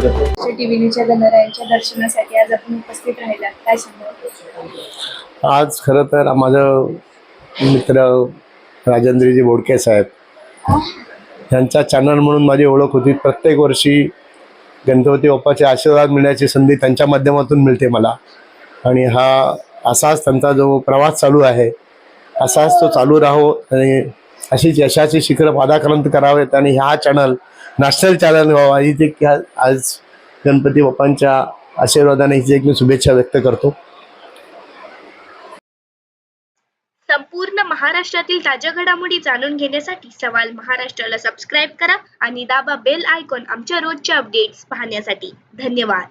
न्यूजच्या गणरायांच्या दर्शनासाठी आज आपण उपस्थित राहिला काय सांगा आज खरं तर माझं मित्र राजेंद्रजी बोडके साहेब यांचा चॅनल म्हणून माझी ओळख होती. प्रत्येक वर्षी गणपती बाप्पाचे आशीर्वाद मिळण्याची संधी त्यांच्या माध्यमातून मिळते मला. आणि हा असाच त्यांचा जो प्रवास चालू आहे असाच तो चालू राहो आणि अशीच यशाची शिखर पादाक्रांत करावेत आणि हा चॅनल नॅशनल चॅनल व्हावा. ही देखील आज गणपती बाप्पांच्या आशीर्वादाने ही एक मी शुभेच्छा व्यक्त करतो. संपूर्ण महाराष्ट्रातील ताज्या घडामोडी जाणून घेण्यासाठी सवाल महाराष्ट्राला सबस्क्राईब करा आणि दाबा बेल आयकॉन आमच्या रोजच्या अपडेट्स पाहण्यासाठी. धन्यवाद.